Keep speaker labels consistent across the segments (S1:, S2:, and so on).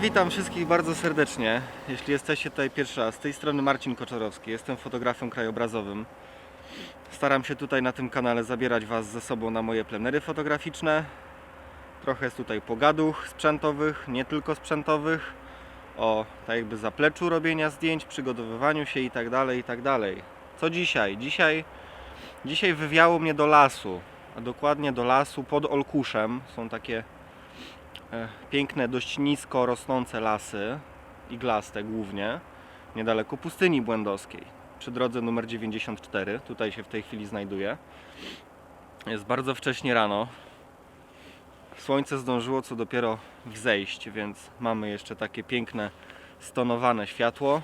S1: witam wszystkich bardzo serdecznie. Jeśli jesteście tutaj pierwszy raz, z tej strony Marcin Koczorowski, jestem fotografem krajobrazowym. Staram się tutaj na tym kanale zabierać Was ze sobą na moje plenery fotograficzne. Trochę jest tutaj pogaduch sprzętowych, nie tylko sprzętowych, o tak jakby zapleczu robienia zdjęć, przygotowywaniu się i tak dalej, i tak. Co dzisiaj? Dzisiaj, dzisiaj wywiało mnie do lasu, a dokładnie do lasu pod Olkuszem. Są takie piękne, dość nisko rosnące lasy, iglaste głównie, niedaleko pustyni błędowskiej, przy drodze numer 94. Tutaj się w tej chwili znajduję. Jest bardzo wcześnie rano. Słońce zdążyło co dopiero wzejść, więc mamy jeszcze takie piękne, stonowane światło.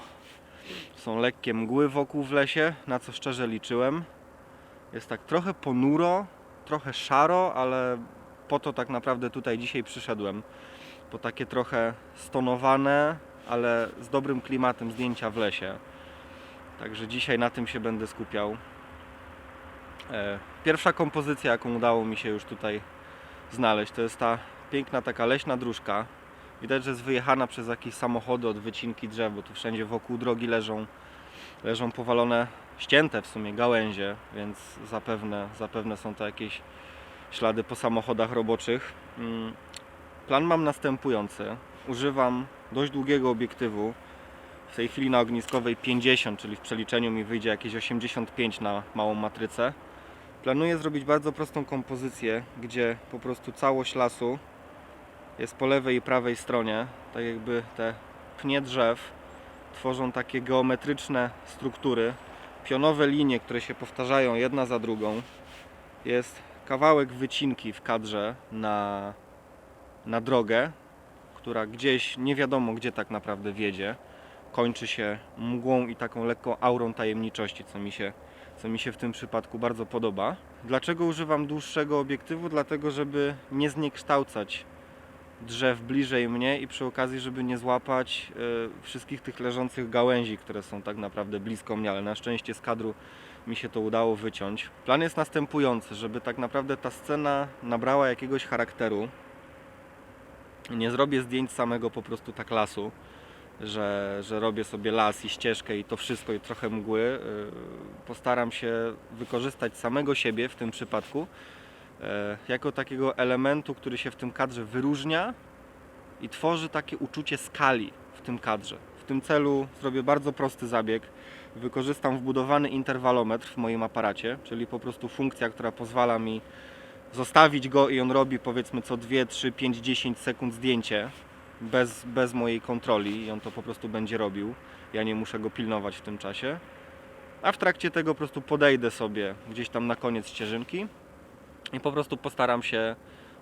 S1: Są lekkie mgły wokół w lesie, na co szczerze liczyłem. Jest tak trochę ponuro, trochę szaro, ale po to tak naprawdę tutaj dzisiaj przyszedłem. Po takie trochę stonowane, ale z dobrym klimatem zdjęcia w lesie. Także dzisiaj na tym się będę skupiał. E, Pierwsza kompozycja, jaką udało mi się już tutaj znaleźć, to jest ta piękna taka leśna dróżka. Widać, że jest wyjechana przez jakieś samochody od wycinki drzew, bo tu wszędzie wokół drogi leżą, leżą powalone, ścięte w sumie gałęzie, więc zapewne, zapewne są to jakieś ślady po samochodach roboczych. Mm, Plan mam następujący. Używam dość długiego obiektywu. W tej chwili na ogniskowej 50, czyli w przeliczeniu mi wyjdzie jakieś 85 na małą matrycę. Planuję zrobić bardzo prostą kompozycję, gdzie po prostu całość lasu jest po lewej i prawej stronie. Tak jakby te pnie drzew tworzą takie geometryczne struktury, pionowe linie, które się powtarzają jedna za drugą. Jest kawałek wycinki w kadrze na, na drogę, która gdzieś nie wiadomo gdzie tak naprawdę wiedzie. Kończy się mgłą i taką lekką aurą tajemniczości, co mi się, co mi się w tym przypadku bardzo podoba. Dlaczego używam dłuższego obiektywu? Dlatego, żeby nie zniekształcać drzew bliżej mnie i przy okazji, żeby nie złapać e, wszystkich tych leżących gałęzi, które są tak naprawdę blisko mnie, ale na szczęście z kadru mi się to udało wyciąć. Plan jest następujący, żeby tak naprawdę ta scena nabrała jakiegoś charakteru. Nie zrobię zdjęć samego po prostu tak lasu, że, że robię sobie las i ścieżkę i to wszystko i trochę mgły. Yy, Postaram się wykorzystać samego siebie w tym przypadku e, jako takiego elementu, który się w tym kadrze wyróżnia i tworzy takie uczucie skali w tym kadrze. W tym celu zrobię bardzo prosty zabieg. Wykorzystam wbudowany interwalometr w moim aparacie, czyli po prostu funkcja, która pozwala mi zostawić go i on robi powiedzmy co 2, 3, 5, 10 sekund zdjęcie bez, bez mojej kontroli i on to po prostu będzie robił. Ja nie muszę go pilnować w tym czasie. A w trakcie tego po prostu podejdę sobie gdzieś tam na koniec ścieżynki i po prostu postaram się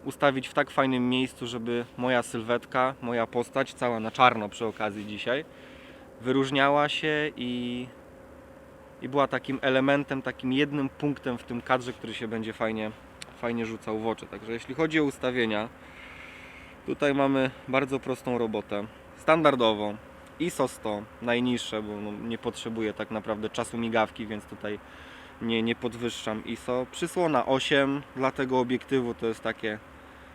S1: ustawić w tak fajnym miejscu, żeby moja sylwetka, moja postać, cała na czarno przy okazji dzisiaj, wyróżniała się i, i była takim elementem, takim jednym punktem w tym kadrze, który się będzie fajnie, fajnie rzucał w oczy. Także jeśli chodzi o ustawienia, tutaj mamy bardzo prostą robotę. Standardową. ISO 100, najniższe, bo no, nie potrzebuję tak naprawdę czasu migawki, więc tutaj nie, nie podwyższam ISO. Przysłona 8 dla tego obiektywu to jest takie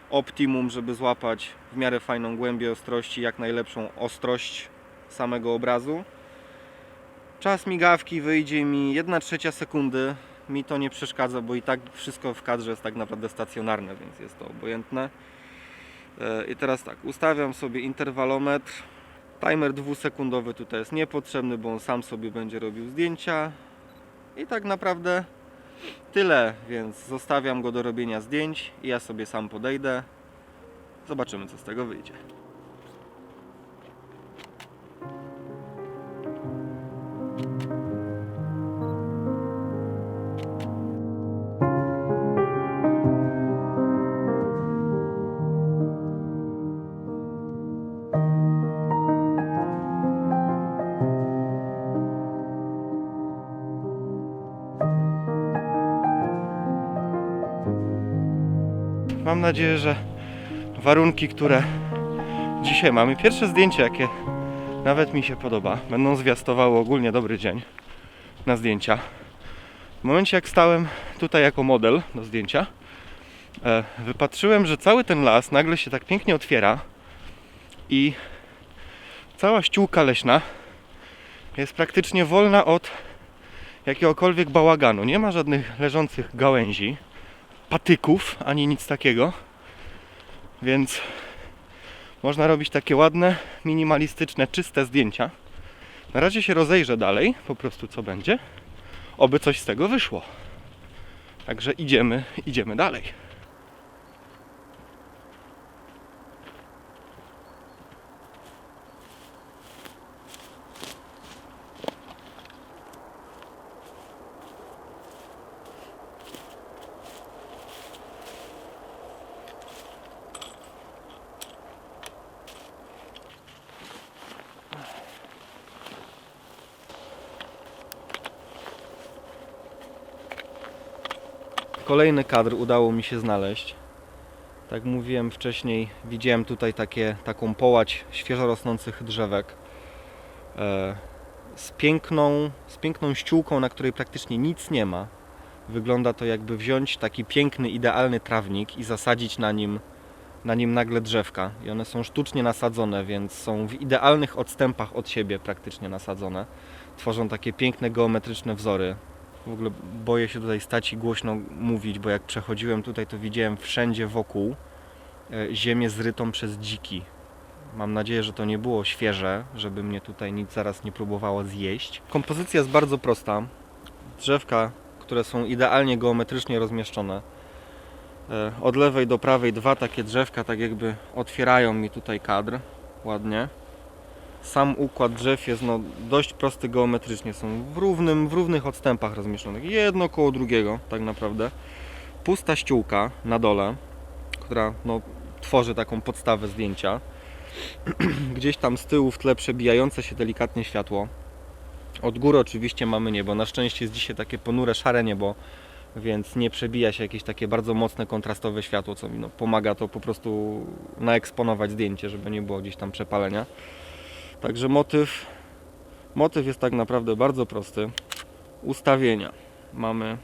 S1: optimum, żeby złapać w miarę fajną głębię ostrości, jak najlepszą ostrość samego obrazu. Czas migawki wyjdzie mi 1 trzecia sekundy. Mi to nie przeszkadza, bo i tak wszystko w kadrze jest tak naprawdę stacjonarne, więc jest to obojętne. E, I teraz tak, ustawiam sobie interwalometr. Timer dwusekundowy tutaj jest niepotrzebny, bo on sam sobie będzie robił zdjęcia. I tak naprawdę tyle, więc zostawiam go do robienia zdjęć i ja sobie sam podejdę. Zobaczymy co z tego wyjdzie. Mam nadzieję, że warunki, które dzisiaj mamy, pierwsze zdjęcie, jakie nawet mi się podoba, będą zwiastowały ogólnie dobry dzień na zdjęcia. W momencie, jak stałem tutaj jako model do zdjęcia, e, wypatrzyłem, że cały ten las nagle się tak pięknie otwiera i cała ściółka leśna jest praktycznie wolna od jakiegokolwiek bałaganu. Nie ma żadnych leżących gałęzi, patyków, ani nic takiego. Więc można robić takie ładne, minimalistyczne, czyste zdjęcia. Na razie się rozejrzę dalej, po prostu co będzie. Oby coś z tego wyszło. Także idziemy, idziemy dalej. Kolejny kadr udało mi się znaleźć. Tak mówiłem wcześniej, widziałem tutaj takie, taką połać świeżo rosnących drzewek e, z, piękną, z piękną ściółką, na której praktycznie nic nie ma. Wygląda to jakby wziąć taki piękny, idealny trawnik i zasadzić na nim, na nim nagle drzewka. I one są sztucznie nasadzone, więc są w idealnych odstępach od siebie praktycznie nasadzone. Tworzą takie piękne, geometryczne wzory. W ogóle boję się tutaj stać i głośno mówić, bo jak przechodziłem tutaj, to widziałem wszędzie wokół e, ziemię zrytą przez dziki. Mam nadzieję, że to nie było świeże, żeby mnie tutaj nic zaraz nie próbowało zjeść. Kompozycja jest bardzo prosta. Drzewka, które są idealnie geometrycznie rozmieszczone. E, Od lewej do prawej dwa takie drzewka, tak jakby otwierają mi tutaj kadr ładnie sam układ drzew jest no, dość prosty geometrycznie. Są w, równym, w równych odstępach rozmieszczonych. Jedno koło drugiego, tak naprawdę. Pusta ściółka na dole, która no, tworzy taką podstawę zdjęcia. Gdzieś tam z tyłu w tle przebijające się delikatnie światło. Od góry oczywiście mamy niebo. Na szczęście jest dzisiaj takie ponure, szare niebo, więc nie przebija się jakieś takie bardzo mocne, kontrastowe światło, co mi no, pomaga to po prostu naeksponować zdjęcie, żeby nie było gdzieś tam przepalenia. Także motyw, motyw jest tak naprawdę bardzo prosty. Ustawienia. Mamy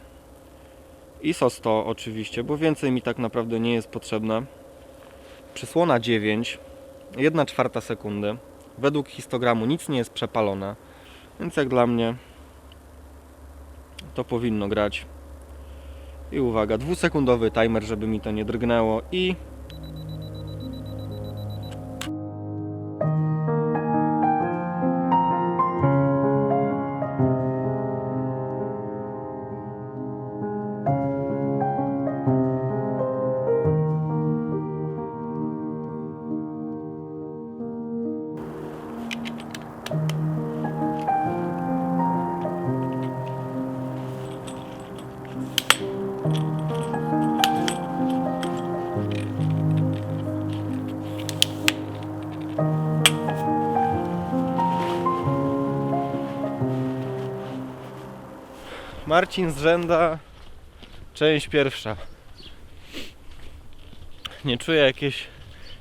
S1: ISO 100 oczywiście, bo więcej mi tak naprawdę nie jest potrzebne. Przysłona 9, 1 czwarta sekundy. Według histogramu nic nie jest przepalone, więc jak dla mnie to powinno grać. I uwaga, dwusekundowy timer, żeby mi to nie drgnęło i Marcin z Rzęda, część pierwsza. Nie czuję jakiejś,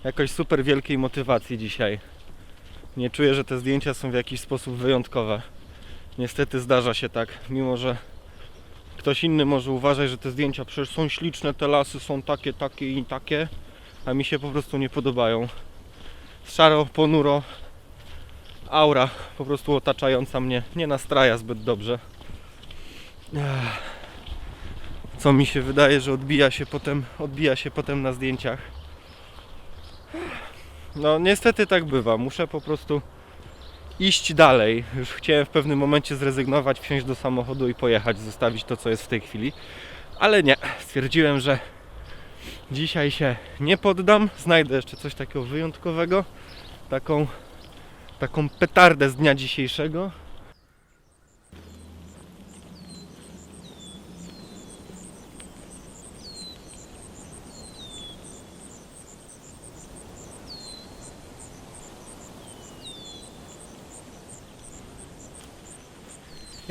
S1: jakoś super wielkiej motywacji dzisiaj. Nie czuję, że te zdjęcia są w jakiś sposób wyjątkowe. Niestety zdarza się tak, mimo że ktoś inny może uważać, że te zdjęcia przecież są śliczne, te lasy są takie, takie i takie, a mi się po prostu nie podobają. Szaro, ponuro, aura po prostu otaczająca mnie nie nastraja zbyt dobrze. Co mi się wydaje, że odbija się potem, odbija się potem na zdjęciach. No niestety tak bywa. Muszę po prostu iść dalej. Już chciałem w pewnym momencie zrezygnować, wsiąść do samochodu i pojechać, zostawić to, co jest w tej chwili. Ale nie. Stwierdziłem, że dzisiaj się nie poddam. Znajdę jeszcze coś takiego wyjątkowego. Taką, taką petardę z dnia dzisiejszego.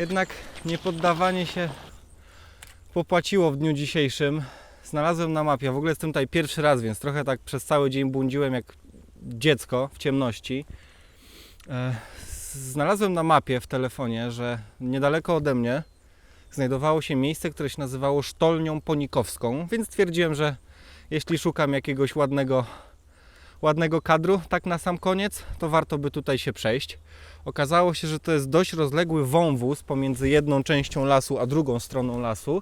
S1: Jednak niepoddawanie się popłaciło w dniu dzisiejszym. Znalazłem na mapie, w ogóle jestem tutaj pierwszy raz, więc trochę tak przez cały dzień błądziłem jak dziecko w ciemności. E, Znalazłem na mapie w telefonie, że niedaleko ode mnie znajdowało się miejsce, które się nazywało Sztolnią Ponikowską, więc stwierdziłem, że jeśli szukam jakiegoś ładnego, ładnego kadru, tak na sam koniec, to warto by tutaj się przejść. Okazało się, że to jest dość rozległy wąwóz pomiędzy jedną częścią lasu a drugą stroną lasu.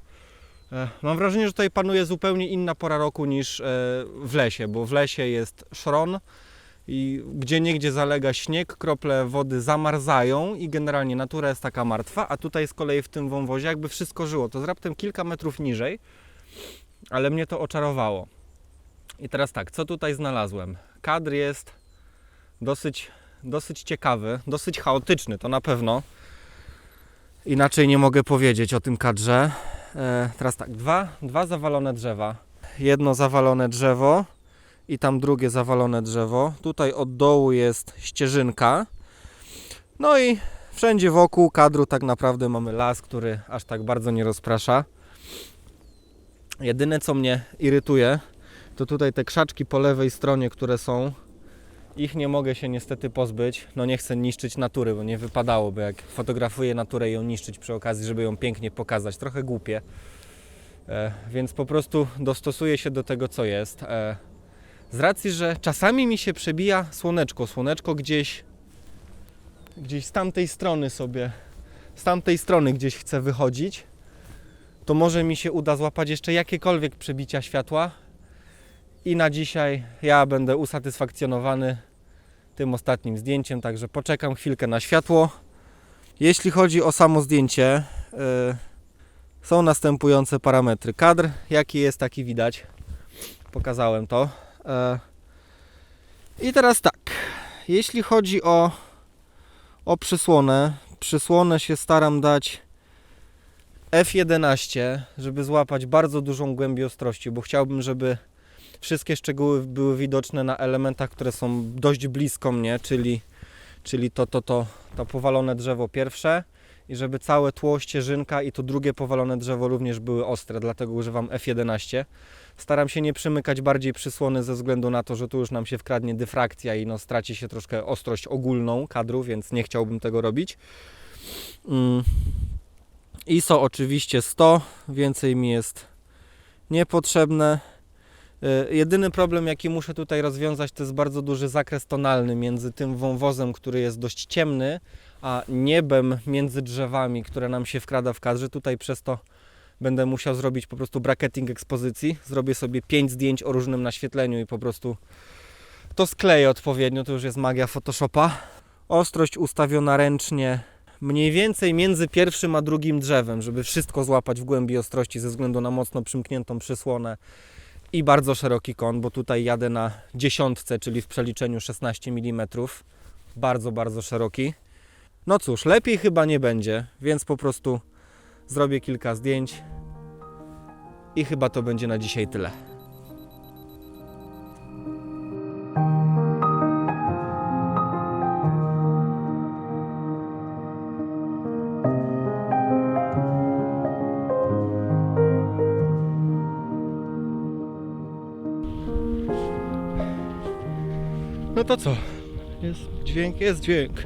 S1: E, Mam wrażenie, że tutaj panuje zupełnie inna pora roku niż e, w lesie, bo w lesie jest szron i gdzie niegdzie zalega śnieg, krople wody zamarzają i generalnie natura jest taka martwa, a tutaj z kolei w tym wąwozie jakby wszystko żyło. To jest raptem kilka metrów niżej, ale mnie to oczarowało. I teraz tak, co tutaj znalazłem? Kadr jest dosyć, dosyć ciekawy, dosyć chaotyczny, to na pewno. Inaczej nie mogę powiedzieć o tym kadrze. E, teraz tak, dwa, dwa zawalone drzewa. Jedno zawalone drzewo i tam drugie zawalone drzewo. Tutaj od dołu jest ścieżynka. No i wszędzie wokół kadru tak naprawdę mamy las, który aż tak bardzo nie rozprasza. Jedyne co mnie irytuje, to tutaj te krzaczki po lewej stronie, które są, ich nie mogę się niestety pozbyć. No nie chcę niszczyć natury, bo nie wypadałoby, jak fotografuję naturę, ją niszczyć przy okazji, żeby ją pięknie pokazać. Trochę głupie. E, więc po prostu dostosuję się do tego, co jest. E, z racji, że czasami mi się przebija słoneczko. Słoneczko gdzieś, gdzieś z tamtej strony sobie, z tamtej strony gdzieś chce wychodzić, to może mi się uda złapać jeszcze jakiekolwiek przebicia światła. I na dzisiaj ja będę usatysfakcjonowany tym ostatnim zdjęciem, także poczekam chwilkę na światło. Jeśli chodzi o samo zdjęcie, yy, są następujące parametry. Kadr, jaki jest, taki widać. Pokazałem to. E, I teraz tak, jeśli chodzi o, o przysłonę, przysłonę się staram dać F11, żeby złapać bardzo dużą głębię ostrości, bo chciałbym, żeby wszystkie szczegóły były widoczne na elementach, które są dość blisko mnie, czyli, czyli to, to, to, to powalone drzewo pierwsze i żeby całe tło, ścieżynka i to drugie powalone drzewo również były ostre, dlatego używam F11. Staram się nie przymykać bardziej przysłony ze względu na to, że tu już nam się wkradnie dyfrakcja i no, straci się troszkę ostrość ogólną kadru, więc nie chciałbym tego robić. Mm. ISO oczywiście 100, więcej mi jest niepotrzebne. Y, Jedyny problem, jaki muszę tutaj rozwiązać, to jest bardzo duży zakres tonalny między tym wąwozem, który jest dość ciemny, a niebem między drzewami, które nam się wkrada w kadrze. Tutaj przez to będę musiał zrobić po prostu bracketing ekspozycji. Zrobię sobie 5 zdjęć o różnym naświetleniu i po prostu to skleję odpowiednio. To już jest magia Photoshopa. Ostrość ustawiona ręcznie mniej więcej między pierwszym a drugim drzewem, żeby wszystko złapać w głębi ostrości ze względu na mocno przymkniętą przysłonę i bardzo szeroki kąt, bo tutaj jadę na dziesiątce, czyli w przeliczeniu 16 mm. Bardzo, bardzo szeroki. No cóż, lepiej chyba nie będzie, więc po prostu zrobię kilka zdjęć i chyba to będzie na dzisiaj tyle. To co? Jest dźwięk, jest dźwięk.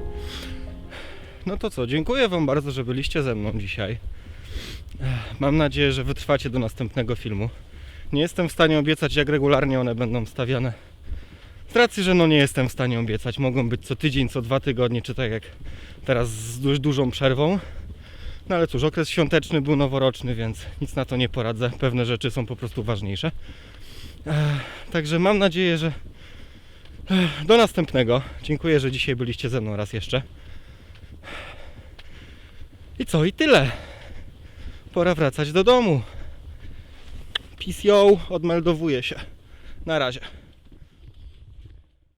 S1: No to co, dziękuję Wam bardzo, że byliście ze mną dzisiaj. Mam nadzieję, że wytrwacie do następnego filmu. Nie jestem w stanie obiecać, jak regularnie one będą stawiane. Z racji, że no nie jestem w stanie obiecać. Mogą być co tydzień, co dwa tygodnie, czy tak jak teraz z dużą przerwą. No ale cóż, okres świąteczny był noworoczny, więc nic na to nie poradzę. Pewne rzeczy są po prostu ważniejsze. Także mam nadzieję, że do następnego. Dziękuję, że dzisiaj byliście ze mną raz jeszcze. I co? I tyle. Pora wracać do domu. Peace yo, odmeldowuję się. Na razie.